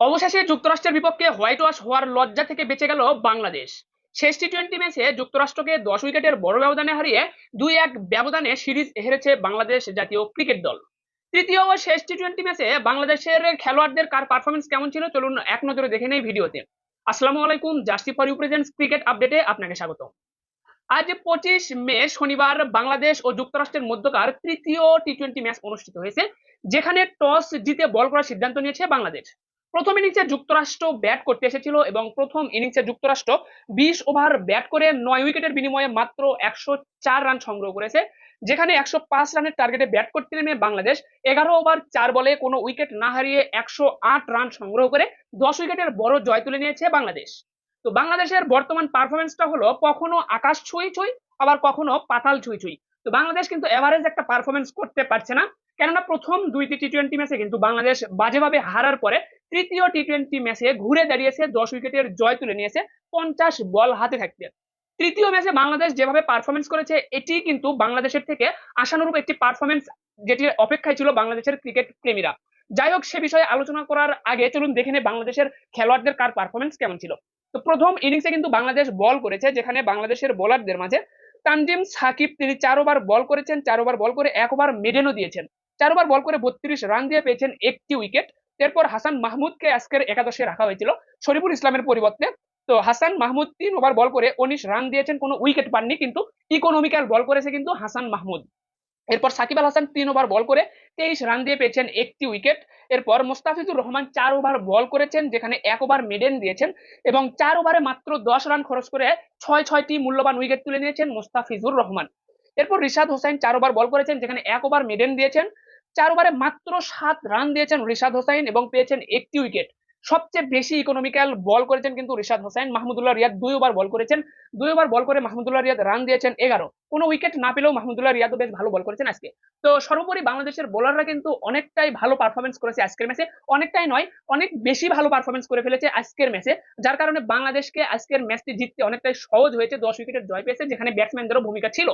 অবশেষে যুক্তরাষ্ট্রের বিপক্ষে হোয়াইট ওয়াশ হওয়ার লজ্জা থেকে বেঁচে গেল বাংলাদেশ। শেষ টি টোয়েন্টি ম্যাচে যুক্তরাষ্ট্রকে দশ উইকেটের বড় ব্যবধানে হারিয়ে দুই এক ব্যবধানে সিরিজ হেরেছে বাংলাদেশ জাতীয় ক্রিকেট দল। তৃতীয় ও শেষ টি টোয়েন্টি ম্যাচে বাংলাদেশের খেলোয়াড়দের কার পারফরমেন্স কেমন ছিল চলুন এক নজরে দেখে নেই ভিডিওতে। আসসালামু আলাইকুম, jersey for you presents cricket আপডেটে আপনাকে স্বাগত আজ পঁচিশ মে, শনিবার বাংলাদেশ ও যুক্তরাষ্ট্রের মধ্যকার তৃতীয় টি টোয়েন্টি ম্যাচ অনুষ্ঠিত হয়েছে, যেখানে টস জিতে বল করার সিদ্ধান্ত নিয়েছে বাংলাদেশ। প্রথম ইনিংসে যুক্তরাষ্ট্র ব্যাট করতে এসেছিল এবং প্রথম ইনিংসে যুক্তরাষ্ট্র বিশ ওভার ব্যাট করে নয় উইকেটের বিনিময়ে মাত্র একশো চার রান সংগ্রহ করেছে, যেখানে একশো পাঁচ রানের টার্গেটে ব্যাট করতে নেমে বাংলাদেশ এগারো ওভার চার বলে কোনো উইকেট না হারিয়ে একশো আট রান সংগ্রহ করে দশ উইকেটের বড় জয় তুলে নিয়েছে বাংলাদেশ। তো বাংলাদেশের বর্তমান পারফরমেন্সটা হলো কখনো আকাশ ছুঁই ছুঁই, আবার কখনো পাতাল ছুঁই ছুঁই। তো বাংলাদেশ কিন্তু এভারেজ একটা পারফরমেন্স করতে পারছে না। কেননা প্রথম দুইটি টি টোয়েন্টি ম্যাচে কিন্তু বাংলাদেশ বাজেভাবে হারার পরে তৃতীয় টি টোয়েন্টি ম্যাচে ঘুরে দাঁড়িয়েছে, দশ উইকেটের জয় তুলে নিয়েছে, পঞ্চাশ বল হাতে থাকতে। তৃতীয় ম্যাচে বাংলাদেশ যেভাবে পারফরমেন্স করেছে এটি কিন্তু বাংলাদেশের থেকে আশানুরূপ একটি পারফরমেন্স যেটির অপেক্ষায় ছিল বাংলাদেশের ক্রিকেট প্রেমীরা। যাই হোক, সে বিষয়ে আলোচনা করার আগে চলুন দেখে নেই বাংলাদেশের খেলোয়াড়দের কার পারফরমেন্স কেমন ছিল। তো প্রথম ইনিংসে কিন্তু বাংলাদেশ বল করেছে, যেখানে বাংলাদেশের বোলারদের মাঝে তানজিম সাকিব তিনি চার ওভার বল করেছেন, চার ওভার বল করে এক ওভার মেডেনও দিয়েছেন। চার ওভার বল করে বত্রিশ রান দিয়ে পেয়েছেন একটি উইকেট এরপর হাসান মাহমুদকে আজকের একাদশে রাখা হয়েছিল শরীফুল ইসলামের পরিবর্তে। তো হাসান মাহমুদ তিন ওভার বল করে উনিশ রান দিয়েছেন, কোনো উইকেট পাননি কিন্তু ইকোনমিক্যাল বল করেছে কিন্তু হাসান মাহমুদ। এরপর সাকিব আল হাসান তিন ওভার বল করে তেইশ রান দিয়ে পেয়েছেন একটি উইকেট এরপর মোস্তাফিজুর রহমান চার ওভার বল করেছেন, যেখানে এক ওভার মেডেন দিয়েছেন এবং চার ওভারে মাত্র দশ রান খরচ করে ছয় ছয়টি মূল্যবান উইকেট তুলে নিয়েছেন মোস্তাফিজুর রহমান। এরপর রিশাদ হোসেন চার ওভার বল করেছেন, যেখানে এক ওভার মেডেন দিয়েছেন। চার ওভারে মাত্র সাত রান দিয়েছেন রিশাদ হোসাইন এবং পেয়েছেন একটি উইকেট সবচেয়ে বেশি ইকোনমিক্যাল বল করেছেন কিন্তু রিশাদ হোসেন। মাহমুদুল্লাহ রিয়াদ দুই ওভার বল করেছেন। দুই ওভার বল করে মাহমুদুল্লাহ রিয়াদ রান দিয়েছেন এগারো। কোনো উইকেট না পেলেও মাহমুদুল্লাহ রিয়াদও বেশ ভালো বল করেছেন আজকে। তো সর্বোপরি বাংলাদেশের বোলাররা কিন্তু অনেকটাই ভালো পারফরমেন্স করেছে আজকের ম্যাচে অনেকটাই নয়, অনেক বেশি ভালো পারফরমেন্স করে ফেলেছে আজকের ম্যাচে যার কারণে বাংলাদেশকে আজকের ম্যাচটি জিততে অনেকটাই সহজ হয়েছে। দশ উইকেটের জয় পেয়েছে, যেখানে ব্যাটসম্যানদেরও ভূমিকা ছিল।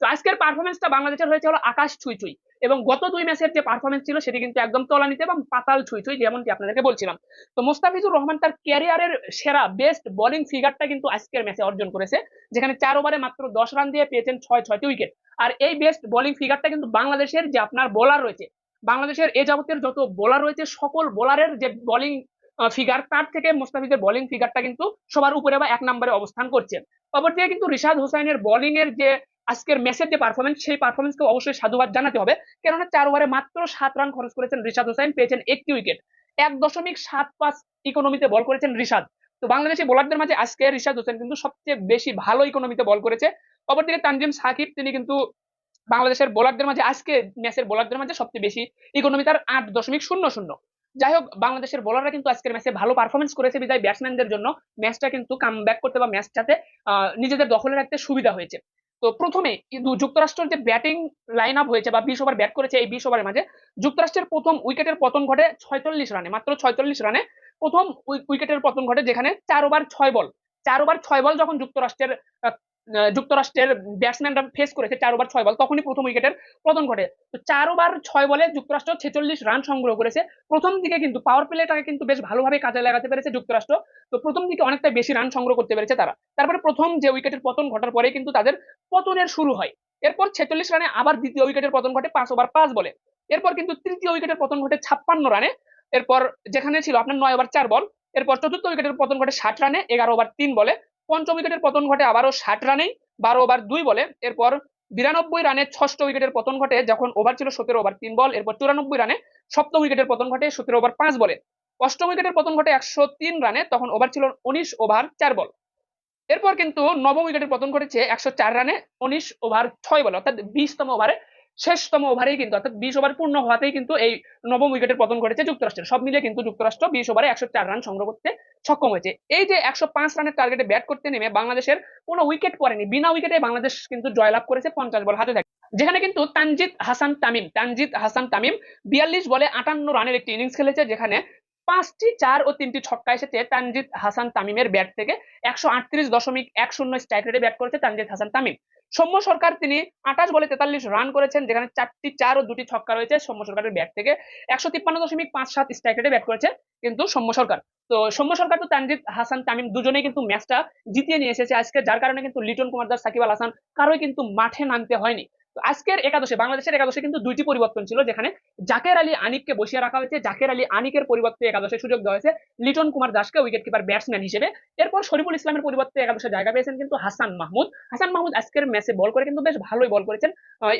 তো আজকের পারফরমেন্সটা বাংলাদেশের হয়েছে হলো আকাশ ছুঁই ছুঁই এবং গত দুই ম্যাচের যে পারফরমেন্স ছিল সেটি কিন্তু একদম তলানিতে এবং পাতাল ছুঁই ছুঁই যেমনটি আপনাদেরকে বলছিলাম। তো মোস্তাফিজুর রহমান তার ক্যারিয়ারের সেরা বেস্ট বোলিং ফিগারটা কিন্তু আজকের ম্যাচে অর্জন করেছে, যেখানে চার ওভারে মাত্র দশ রান দিয়ে পেয়েছেন ছয়, ছয়টি উইকেট আর এই বেস্ট বোলিং ফিগারটা কিন্তু বাংলাদেশের যে আপনার বোলার রয়েছে, বাংলাদেশের এ যাবতের যত বোলার রয়েছে, সকল বোলারের যে বোলিং ফিগার তার থেকে মোস্তাফিজের বোলিং ফিগারটা কিন্তু সবার উপরে বা এক নম্বরে অবস্থান করছে। অপরদিকে কিন্তু রিশাদ হোসাইনের বোলিং এর যে আজকের ম্যাচের যে পারফরমেন্স সেই পারফরমেন্সকে অবশ্যই সাধুবাদ জানাতে হবে। কেননা চার ওভারে মাত্র সাত রান খরচ করেছেন রিশাদ হোসাইন পেয়েছেন একটি উইকেট এক দশমিক সাত পাঁচ ইকোনমিতে বল করেছেন রিশাদ। তো বাংলাদেশি বোলারদের মাঝে আজকে রিশাদ হোসেন কিন্তু সবচেয়ে বেশি ভালো ইকোনমিতে বল করেছে। অপরদিকে তানজিম সাকিব, তিনি কিন্তু বাংলাদেশের বোলারদের মাঝে, আজকে ম্যাচের বোলারদের মাঝে সবচেয়ে বেশি ইকোনমি তার আট দশমিক শূন্য শূন্য। যাই হোক, বাংলাদেশের বোলাররা কিন্তু আজকের ম্যাচে ভালো পারফরমেন্স করেছে বিদায় ব্যাটসম্যানদের জন্য। ম্যাচটা কিন্তু কাম ব্যাক করতে বা ম্যাচটাতে নিজেদের দখলে রাখতে সুবিধা হয়েছে। তো প্রথমে যুক্তরাষ্ট্রের যে ব্যাটিং লাইন আপ হয়েছে বা বিশ ওভার ব্যাট করেছে এই বিশ ওভারের মাঝে, যুক্তরাষ্ট্রের প্রথম উইকেটের পতন ঘটে ছয়চল্লিশ রানে মাত্র ছয়চল্লিশ রানে প্রথম উইকেটের পতন ঘটে যেখানে চার ওভার ছয় বল চার ওভার ছয় বল যখন যুক্তরাষ্ট্রের যুক্তরাষ্ট্রের ব্যাটসম্যানরা ফেস করেছে চার ওভার ছয় বল তখনই প্রথম উইকেটের পতন ঘটে। তো চার ওভার ছয় বলে যুক্তরাষ্ট্র ছেচল্লিশ রান সংগ্রহ করেছে। প্রথম দিকে কিন্তু পাওয়ার প্লেটাকে কিন্তু বেশ ভালোভাবে কাজে লাগাতে পেরেছে যুক্তরাষ্ট্র। তো প্রথম দিকে অনেকটা বেশি রান সংগ্রহ করতে পেরেছে তারা। তারপরে প্রথম যে উইকেটের পতন ঘটার পরে কিন্তু তাদের পতনের শুরু হয়। এরপর ছেচল্লিশ রানে আবার দ্বিতীয় উইকেটের পতন ঘটে পাঁচ ওভার পাঁচ বলে এরপর কিন্তু তৃতীয় উইকেটের পতন ঘটে ছাপ্পান্ন রানে এরপর যেখানে ছিল আপনার নয় ওভার চার বল এরপর চতুর্থ উইকেটের পতন ঘটে ষাট রানে এগারো ওভার তিন বলে পঞ্চম উইকেটের পতন ঘটে আবারও ষাট রানেই, বারো ওভার দুই বলে। এরপর বিরানব্বই রানে ষষ্ঠ উইকেটের পতন ঘটে যখন ওভার ছিল সতেরো ওভার তিন বল। এরপর চুরানব্বই রানে সপ্তম উইকেটের পতন ঘটে সতেরো ওভার পাঁচ বলে। অষ্টম উইকেটের পতন ঘটে একশো তিন রানে, তখন ওভার ছিল উনিশ ওভার চার বল। এরপর কিন্তু নবম উইকেটের পতন ঘটেছে একশো চার রানে, উনিশ ওভার ছয় বল, অর্থাৎ বিশতম ওভারে শেষতম ওভারেই কিন্তু, অর্থাৎ বিশ ওভার পূর্ণ হওয়াতেই কিন্তু এই নবম উইকেটের পতন ঘটেছে যুক্তরাষ্ট্রের। সব মিলিয়ে কিন্তু যুক্তরাষ্ট্র বিশ ওভারে একশো চার রান সংগ্রহ করতে সক্ষম হয়েছে। এই যে একশো পাঁচ রানের টার্গেটে ব্যাট করতে নেমে বাংলাদেশের কোনো উইকেট পড়েনি, বিনা উইকেটে বাংলাদেশ কিন্তু জয়লাভ করেছে পঞ্চাশ বল হাতে থাকে যেখানে কিন্তু তানজিৎ হাসান তামিম তানজিৎ হাসান তামিম বিয়াল্লিশ বলে আটান্ন রানের একটি ইনিংস খেলেছে, যেখানে পাঁচটি, চার ও তিনটি ছক্কা এসেছে তানজিদ হাসান তামিমের ব্যাট থেকে। একশো আটত্রিশ দশমিক এক শূন্য স্ট্রাইক রেটে ব্যাট করেছে তানজিদ হাসান তামিম। সৌম্য সরকার তিনি আঠাশ বলে তেতাল্লিশ রান করেছেন, যেখানে চারটি, চার ও দুটি ছক্কা রয়েছে সৌম্য সরকারের ব্যাট থেকে। একশো তিপ্পান্ন দশমিক পাঁচ সাত স্ট্রাইক রেটে ব্যাট করেছে কিন্তু সৌম্য সরকার। তো সৌম্য সরকার তো তানজিদ হাসান তামিম দুজনেই কিন্তু ম্যাচটা জিতিয়ে নিয়ে এসেছে আজকে, যার কারণে কিন্তু লিটন কুমার দাস, সাকিব আল হাসান কারোই কিন্তু মাঠে নামতে হয়নি। আজকের একাদশে, বাংলাদেশের একাদশে কিন্তু দুইটি পরিবর্তন ছিল, যেখানে জাকের আলী আনিককে বসিয়ে রাখা হয়েছে। জাকের আলী আনিকের পরিবর্তে একাদশে সুযোগ দেওয়া হয়েছে। লিটন কুমার দাসকে উইকেট কিপার ব্যাটসম্যান হিসেবে। এরপর শরীফুল ইসলামের পরিবর্তে একাদশে জায়গা পেয়েছেন কিন্তু হাসান মাহমুদ। হাসান মাহমুদ আজকের ম্যাচে বল করে কিন্তু বেশ ভালোই বল করেছেন।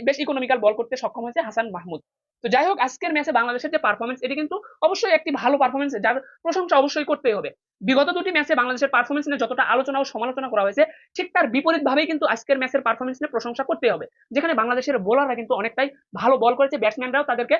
বেশ ইকোনমিক্যাল বল করতে সক্ষম হয়েছে হাসান মাহমুদ। তো যাই হোক, আজকের ম্যাচে বাংলাদেশের যে পারফরমেন্স এটি কিন্তু অবশ্যই একটি ভালো পারফরমেন্স যার প্রশংসা অবশ্যই করতেই হবে। বিগত দুটি ম্যাচে বাংলাদেশের পারফরমেন্স নিয়ে যতটা আলোচনা ও সমালোচনা করা হয়েছে, ঠিক তার বিপরীত ভাবেই কিন্তু আজকের ম্যাচের পারফরমেন্স নিয়ে প্রশংসা করতে হবে। যেখানে বাংলাদেশের বোলাররা কিন্তু অনেকটাই ভালো বল করেছে ব্যাটসম্যানরাও তাদেরকে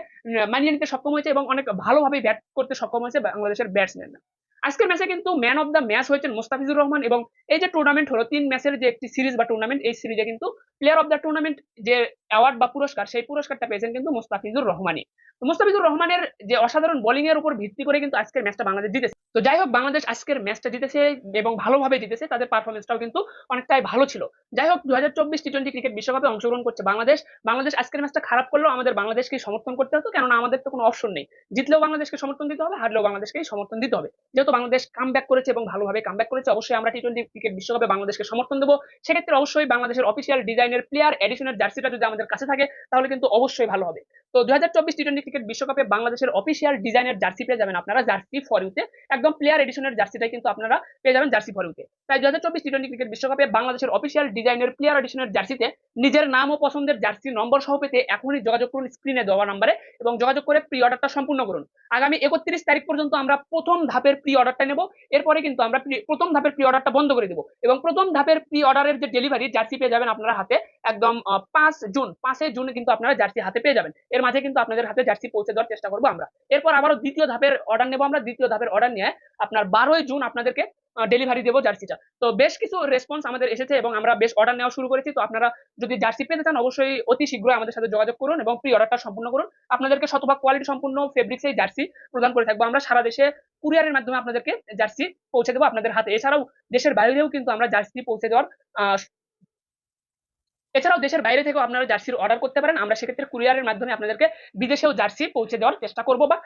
মানিয়ে নিতে সক্ষম হয়েছে এবং অনেক ভালোভাবে ব্যাট করতে সক্ষম হয়েছে বাংলাদেশের ব্যাটসম্যানরা আজকের ম্যাচে কিন্তু ম্যান অফ দ্য ম্যাচ হয়েছেন মোস্তাফিজুর রহমান এবং এই যে টুর্নামেন্ট হলো, তিন ম্যাচের যে একটি সিরিজ বা টুর্নামেন্ট এই সিরিজে কিন্তু প্লেয়ার অফ দ্য টুর্নামেন্ট যে অ্যাওয়ার্ড বা পুরস্কার, সেই পুরস্কারটা পেয়েছেন কিন্তু মোস্তাফিজুর রহমানই। মোস্তাফিজুর রহমানের যে অসাধারণ বোলিং এর উপর ভিত্তি করে কিন্তু আজকের ম্যাচটা বাংলাদেশ জিতেছে। তো যাই হোক, বাংলাদেশ আজকের ম্যাচটা জিতেছে এবং ভালোভাবে জিতেছে, তাদের পারফরমেন্সটাও কিন্তু অনেকটাই ভালো ছিল। যাই হোক দু হাজার চব্বিশ টি টোয়েন্টি ক্রিকেট বিশ্বকাপে অংশগ্রহণ করছে বাংলাদেশ। বাংলাদেশ আজকের ম্যাচটা খারাপ করলেও আমাদের বাংলাদেশকে সমর্থন করতে হতো, কেননা আমাদের তো কোনো অপশন নেই। জিতলেও বাংলাদেশকে সমর্থন দিতে হবে, হারলেও বাংলাদেশকেই সমর্থন দিতে হবে। যেহেতু বাংলাদেশ কাম করেছে এবং ভালোভাবে কাম করেছে, অবশ্যই আমরা টি টোয়েন্টি ক্রিকেট বিশ্বকাপে বাংলাদেশকে সমর্থন দেবো। সেক্ষেত্রে অবশ্যই বাংলাদেশের অফিসিয়াল ডিজাইনের প্লেয়ার এডিশনের জার্সিটা যদি আমাদের কাছে থাকে, তাহলে কিন্তু অবশ্যই ভালো হবে। তো দু হাজার চব্বিশ টি টোয়েন্টি ক্রিকেট বিশ্বকাপে বাংলাদেশের অফিসিয়াল ডিজাইনের জার্সি পেয়ে যাবেন আপনারা জার্সি ফর ইউতে একদম প্লেয়ার এডিশনের জার্সিটাই কিন্তু আপনারা পেয়ে যাবেন জার্সি ফর ইউতে তাই দু হাজার চব্বিশ টি টোয়েন্টি ক্রিকেট বিশ্বকাপে বাংলাদেশের অফিসিয়াল ডিজাইনের প্লেয়ার এডিশনের জার্সিতে নিজের নাম ও পছন্দের জার্সি নম্বর সহ পেতে এখনই যোগাযোগ করুন স্ক্রিনে দেওয়া নাম্বারে এবং যোগাযোগ করে প্রি অর্ডারটা সম্পূর্ণ করুন। আগামী একত্রিশ তারিখ পর্যন্ত আমরা প্রথম ধাপের প্রি অর্ডারটা নেব। এরপরে কিন্তু আমরা প্রথম ধাপের প্রি অর্ডারটা বন্ধ করে দেবো এবং প্রথম ধাপের প্রি অর্ডারের যে ডেলিভারি জার্সি পেয়ে যাবেন আপনারা হাতে একদম পাঁচ জুন, পাঁচে জুন কিন্তু আপনারা জার্সি হাতে পেয়ে যাবেন। এর মাঝে কিন্তু আপনাদের হাতে জার্সি পৌঁছে দেওয়ার চেষ্টা করব আমরা। এরপর আবারও দ্বিতীয় ধাপের অর্ডার নেব আমরা। দ্বিতীয় ধাপের অর্ডার নিয়ে আপনার বারোই জুন আপনাদেরকে ডেলিভারি দেবো জার্সিটা। তো বেশ কিছু রেসপন্স আমাদের এসেছে এবং আমরা বেশ অর্ডার নেওয়া শুরু করেছি। তো আপনারা যদি জার্সি পেতে চান, অবশ্যই অতি শীঘ্রই আমাদের সাথে যোগাযোগ করুন এবং প্রি অর্ডারটা সম্পূর্ণ করুন। আপনাদেরকে শতভাগ কোয়ালিটি সম্পূর্ণ ফেব্রিক্স জার্সি প্রদান করে থাকব। আমরা সারা দেশে কুরিয়ারের মাধ্যমে আপনাদেরকে জার্সি পৌঁছে দেবো আপনাদের হাতে। এছাড়াও দেশের বাইরেও কিন্তু আমরা জার্সি পৌঁছে দেওয়ার এছাড়াও দেশের বাইরে থেকেও আপনারা জার্সির অর্ডার করতে পারেন। আমরা সেক্ষেত্রে কুরিয়ারের মাধ্যমে আপনাদেরকে বিদেশেও জার্সি পৌঁছে দেওয়ার চেষ্টা করব বা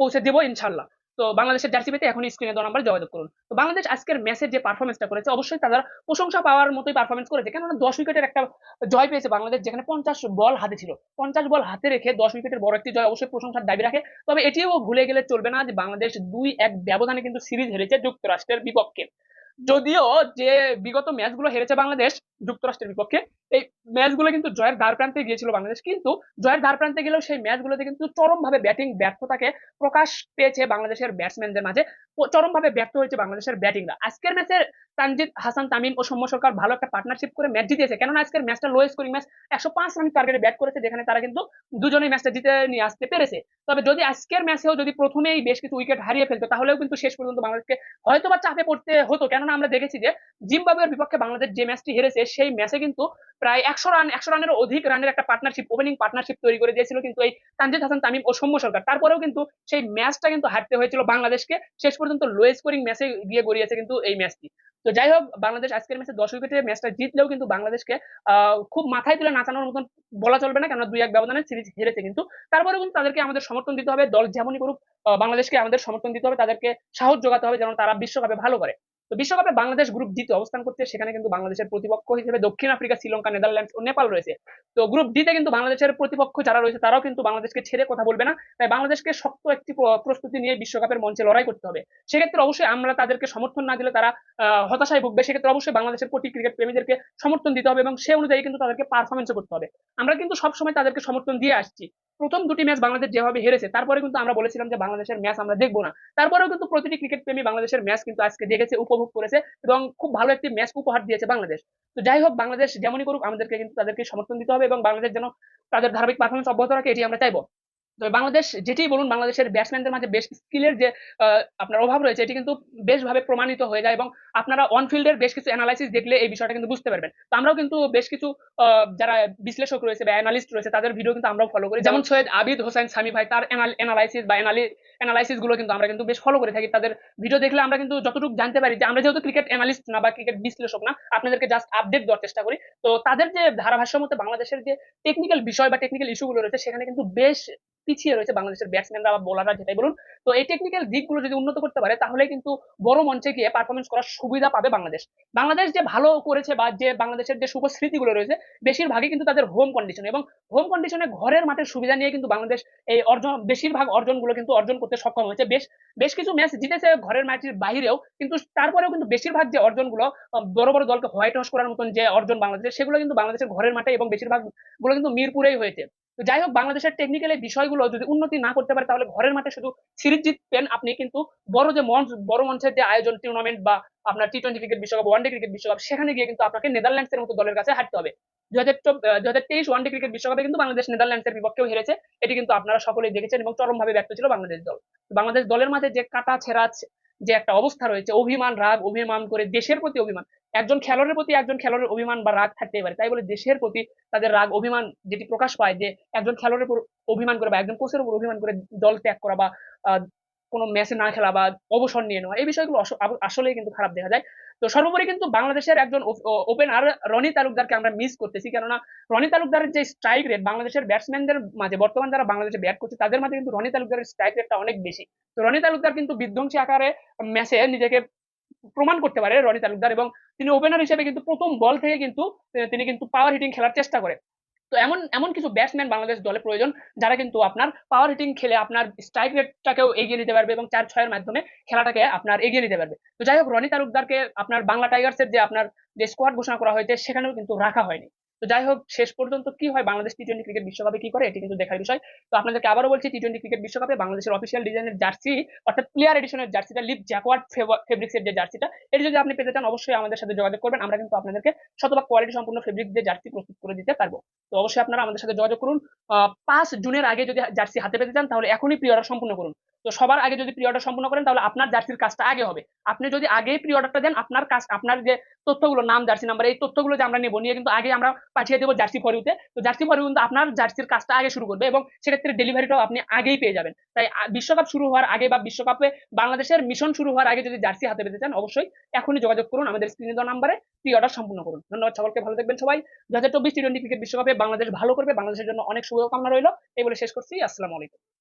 পৌঁছে দেবো ইনশাল্লাহ তো বাংলাদেশের জার্সি পেতে এখনই স্ক্রিনে দেওয়া নাম্বার যোগাযোগ করুন। তো বাংলাদেশ আজকের ম্যাচের যে পারফরমেন্সটা করেছে, অবশ্যই তারা প্রশংসা পাওয়ার মতোই পারফরমেন্স করেছে। কেননা দশ উইকেটের একটা জয় পেয়েছে বাংলাদেশ, যেখানে পঞ্চাশ বল হাতে ছিল। পঞ্চাশ বল হাতে রেখে দশ উইকেটের বড় একটি জয় অবশ্যই প্রশংসার দাবি রাখে। তবে এটিও ভুলে গেলে চলবে না যে বাংলাদেশ দুই এক ব্যবধানে কিন্তু সিরিজ হেরেছে যুক্তরাষ্ট্রের বিপক্ষে। যদিও যে বিগত ম্যাচগুলো হেরেছে বাংলাদেশ যুক্তরাষ্ট্রের বিপক্ষে। এই ম্যাচগুলো কিন্তু জয়ের দ্বার প্রান্তে গিয়েছিল বাংলাদেশ। কিন্তু জয়ের দ্বার প্রান্তে গেলেও সেই ম্যাচগুলোতে কিন্তু চরমভাবে ব্যাটিং ব্যর্থতাকে প্রকাশ পেয়েছে বাংলাদেশের ব্যাটসম্যানদের মাঝে। চরমভাবে ব্যর্থ হয়েছে বাংলাদেশের ব্যাটিংরা। আজকের ম্যাচে তানজিদ হাসান তামিম ও সৌম্য সরকার ভালো একটা পার্টনারশিপ করে ম্যাচ জিতেছে। কেননা আজকের ম্যাচটা লো স্কোরিং ম্যাচ একশো পাঁচ রান টার্গেটে ব্যাট করেছে, যেখানে তারা কিন্তু দুজনেই ম্যাচটা জিতে নিয়ে আসতে পেরেছে। তবে যদি আজকের ম্যাচেও যদি প্রথমেই বেশ কিছু উইকেট হারিয়ে ফেলতো, তাহলেও কিন্তু শেষ পর্যন্ত বাংলাদেশকে হয়তো বা চাপে পড়তে হতো। কেননা আমরা দেখেছি যে জিম্বাবুয়ের বিপক্ষে বাংলাদেশ যে ম্যাচটি হেরেছে সেই ম্যাচে কিন্তু প্রায় একশো রান একশো রানের অধিক রানের একটা পার্টনারশিপ ওপেনিং পার্টনারশিপ তৈরি করে দিয়েছিল কিন্তু এই তানজিদ হাসান তামিম ও সৌম্য সরকার। তারপরেও কিন্তু সেই ম্যাচটা কিন্তু হারতে হয়েছিল বাংলাদেশকে। শেষ পর্যন্ত লো স্কোরিং ম্যাচে গিয়ে গড়িয়েছে কিন্তু এই ম্যাচটি তো যাই হোক, বাংলাদেশ আজকের ম্যাচে দশ উইকেটে ম্যাচটা জিতলেও কিন্তু বাংলাদেশকে খুব মাথায় তুলে নাচানোর মতন বলা চলবে না কেন দুই এক ব্যবধানে সিরিজ হেরেছে কিন্তু। তারপরেও কিন্তু তাদেরকে আমাদের সমর্থন দিতে হবে, দল যেমনই করুক বাংলাদেশকে আমাদের সমর্থন দিতে হবে, তাদেরকে সাহস যোগাতে হবে যেন তারা বিশ্বকাপে ভালো করে। তো বিশ্বকাপে বাংলাদেশ গ্রুপ ডিতে অবস্থান করছে। সেখানে কিন্তু বাংলাদেশের প্রতিপক্ষ হিসেবে দক্ষিণ আফ্রিকা, শ্রীলঙ্কা, নেদারল্যান্ডস ও নেপাল রয়েছে। তো গ্রুপ ডিতে কিন্তু বাংলাদেশের প্রতিপক্ষ যারা রয়েছে, তারাও কিন্তু বাংলাদেশকে ছেড়ে কথা বলবে না। তাই বাংলাদেশকে শক্ত একটি প্রস্তুতি নিয়ে বিশ্বকাপের মঞ্চে লড়াই করতে হবে। সেক্ষেত্রে অবশ্যই আমরা তাদেরকে সমর্থন না দিলে তারা হতাশায় ভুগবে। সেক্ষেত্রে অবশ্যই বাংলাদেশের প্রতি ক্রিকেট প্রেমীদেরকে সমর্থন দিতে হবে এবং সে অনুযায়ী কিন্তু তাদেরকে পারফরমেন্স করতে হবে। আমরা কিন্তু সবসময় তাদেরকে সমর্থন দিয়ে আসছি। প্রথম দুটি ম্যাচ বাংলাদেশ যেভাবে হেরেছে, তারপরে কিন্তু আমরা বলেছিলাম যে বাংলাদেশের ম্যাচ আমরা দেখব না। তারপরেও কিন্তু প্রতিটি ক্রিকেট প্রেমী বাংলাদেশের ম্যাচ কিন্তু আজকে দেখেছে, উপভোগ করেছে এবং খুব ভালো একটি ম্যাচ উপহার দিয়েছে বাংলাদেশ। তো যাই হোক, বাংলাদেশ যেমনই করুক, আমাদেরকে কিন্তু তাদেরকে সমর্থন দিতে হবে এবং বাংলাদেশ যেন তাদের ধারাবাহিক পারফরমেন্স অব্যাহত রাখে, এটি আমরা চাইব। তো বাংলাদেশ যেটি বলুন বাংলাদেশের ব্যাটসম্যানদের মাঝে বেশ স্কিলের যে আপনার অভাব রয়েছে এটি কিন্তু বেশভাবে প্রমাণিত হয়ে যায় এবং আপনারা অন ফিল্ডের বেশ কিছু অ্যানালাইসিস দেখলে এই বিষয়টা কিন্তু বুঝতে পারবেন। তো আমরাও কিন্তু বেশ কিছু যারা বিশ্লেষক রয়েছে বা অ্যানালিস্ট রয়েছে তাদের ভিডিও কিন্তু আমরাও ফলো করি। যেমন সৈয়দ আবিদ হোসেন সামি ভাই তার অ্যানালাইসিস বা অ্যানালাইসিসগুলো কিন্তু আমরা কিন্তু বেশ ফলো করে থাকি। তাদের ভিডিও দেখলে আমরা কিন্তু যতটুকু জানতে পারি যে আমরা যেহেতু ক্রিকেট অ্যানালিস্ট না বা ক্রিকেট বিশ্লেষক না আপনাদেরকে জাস্ট আপডেট দেওয়ার চেষ্টা করি। তো তাদের যে ধারাভাষ্য মতে বাংলাদেশের যে টেকনিক্যাল বিষয় বা টেকনিক্যাল ইস্যুগুলো রয়েছে সেখানে কিন্তু বেশ পিছিয়ে রয়েছে বাংলাদেশের ব্যাটসম্যানরা বা বোলাররা যেটাই বলুন। তো এই টেকনিক্যাল দিকগুলো যদি উন্নত করতে পারে, তাহলে কিন্তু বড় মঞ্চে গিয়ে পারফরমেন্স করার সুবিধা পাবে বাংলাদেশ। বাংলাদেশ যে ভালো করেছে বা যে বাংলাদেশের যে শুভ স্মৃতিগুলো রয়েছে, বেশিরভাগই কিন্তু তাদের হোম কন্ডিশন এবং হোম কন্ডিশনে ঘরের মাঠের সুবিধা নিয়ে কিন্তু বাংলাদেশ এই অর্জন, বেশিরভাগ অর্জনগুলো কিন্তু অর্জন করতে সক্ষম হয়েছে। বেশ বেশ কিছু ম্যাচ জিতেছে ঘরের ম্যাচের বাইরেও, কিন্তু তারপরেও কিন্তু বেশিরভাগ যে অর্জনগুলো বড় বড় দলকে হোয়াইট ওয়াশ করার মতন যে অর্জন বাংলাদেশের, সেগুলো কিন্তু বাংলাদেশের ঘরের মাঠে এবং বেশিরভাগগুলো কিন্তু মিরপুরেই হয়েছে। তো যাই হোক, বাংলাদেশের টেকনিক্যাল বিষয়গুলো যদি উন্নতি না করতে পারে, তাহলে ঘরের মাঠে শুধু সিরিজ জিতবেন আপনি কিন্তু বড় যে মঞ্চ, বড় মঞ্চের যে আয়োজন টুর্নামেন্ট বা আপনার টি টোয়েন্টি ক্রিকেট বিশ্বকাপ ওয়ানডে ক্রিকেট বিশ্বকাপ, সেখানে গিয়ে কিন্তু আপনাকে নেদারল্যান্ডসের মতো দলের কাছে হারতে হবে। দু হাজার তেইশ ওয়ানডে ক্রিকেট বিশ্বকাপে কিন্তু বাংলাদেশ নেদারল্যান্ডসের বিপক্ষেও হেরেছে। এটি কিন্তু আপনারা সকলেই দেখেছেন এবং চরমভাবে ব্যর্থ ছিল বাংলাদেশ দল। বাংলাদেশ দলের মাঝে যে কাটা ছেঁড়া যে একটা অবস্থা রয়েছে, অভিমান, রাগ, অভিমান করে দেশের প্রতি অভিমান। একজন খেলোয়াড়ের প্রতি একজন খেলোয়াড়ের অভিমান বা রাগ থাকতেই পারে। তাই বলে দেশের প্রতি তাদের রাগ, অভিমান যেটি প্রকাশ পায় যে একজন খেলোয়াড়ের উপর অভিমান করে বা একজন কোচের উপর অভিমান করে দল ত্যাগ করা বা কোনো ম্যাচে না খেলা বা অবসর নিয়ে নেওয়া, এই বিষয়গুলো আসলেই কিন্তু খারাপ দেখা যায়। তো সর্বোপরি কিন্তু বাংলাদেশের একজন ওপেনার রনি তালুকদারকে আমরা মিস করতেছি। কেননা রনি তালুকদারের যে স্ট্রাইক রেট বাংলাদেশের ব্যাটসম্যানদের মাঝে, বর্তমান যারা বাংলাদেশে ব্যাট করছে, তাদের মাঝে কিন্তু রনি তালুকদারের স্ট্রাইক রেটটা অনেক বেশি। তো রনি তালুকদার কিন্তু বিধ্বংসী আকারে ম্যাচে নিজেকে প্রমাণ করতে পারে রনি তালুকদার এবং তিনি ওপেনার হিসেবে কিন্তু প্রথম বল থেকে কিন্তু, তিনি কিন্তু পাওয়ার হিটিং খেলার চেষ্টা করে। তো এমন এমন কিছু ব্যাটসম্যান বাংলাদেশ দলে প্রয়োজন যারা কিন্তু আপনার পাওয়ার হিটিং খেলে আপনার স্ট্রাইক রেটটাকেও এগিয়ে নিতে পারবে এবং চার ছয়ের মাধ্যমে খেলাটাকে আপনার এগিয়ে নিতে পারবে। তো যাই হোক, রনি তালুকদারকে আপনার বাংলা টাইগার্সের যে আপনার যে স্কোয়াড ঘোষণা করা হয়েছে, সেখানেও কিন্তু রাখা হয়নি। তো যাই হোক, শেষ পর্যন্ত কি হয়? বাংলাদেশ টি টোয়েন্টি ক্রিকেট বিশ্বকাপে কি করে? এটি কিন্তু দেখার বিষয়। তো আপনাদেরকে আবারও বলছি টি টোয়েন্টি ক্রিকেট বিশ্বকাপে বাংলাদেশের অফিসিয়াল ডিজাইনের জার্সি অর্থাৎ প্লেয়ার এডিশনের জার্সিটা লিপ জ্যাকওয়ার্ড ফেব্রিক্সের যে জার্সিটা এটি যদি আপনি পেতে চান, অবশ্যই আমাদের সাথে যোগাযোগ করবেন। আমরা কিন্তু আপনাদেরকে শতভাগ কোয়ালিটি সম্পূর্ণ ফেব্রিক দিয়ে জার্সি প্রস্তুত করে দিতে পারব। তো অবশ্যই আপনারা আমাদের সাথে যোগাযোগ করুন। পাঁচ জুনের আগে যদি জার্সি হাতে পেতে চান, তাহলে এখনই প্রি অর্ডার সম্পূর্ণ করুন। তো সবার আগে যদি প্রি অর্ডার সম্পূর্ণ করেন, তাহলে আপনার জার্সির কাজটা আগে হবে। আপনি যদি আগেই প্রি অর্ডারটা দেন, আপনার কাজ, আপনার যে তথ্যগুলো, নাম, জার্সি নাম্বার এই তথ্যগুলো যে আমরা নেব, নিয়ে কিন্তু আগে আমরা পাঠিয়ে দেবো জার্সি ফরিউতে তো। জার্সি ফরিউ কিন্তু আপনার জার্সির কাজটা আগে শুরু করবে এবং সেক্ষেত্রে ডেলিভারিটাও আপনি আগেই পেয়ে যাবেন। তাই বিশ্বকাপ শুরু হওয়ার আগে বা বিশ্বকাপে বাংলাদেশের মিশন শুরু হওয়ার আগে যদি জার্সি হাতে পেতে চান, অবশ্যই এখনই যোগাযোগ করুন আমাদের স্ক্রিনে দেওয়া নাম্বারে প্রি অর্ডার সম্পূর্ণ করুন। ধন্যবাদ সকলকে, ভালো থাকবেন সবাই। দু হাজার চব্বিশ টি টোয়েন্টি ক্রিকেট বিশ্বকাপে বাংলাদেশ ভালো করবে, বাংলাদেশের জন্য অনেক শুভকামনা রইল। এই বলে শেষ করছি, আসসালামু আলাইকুম।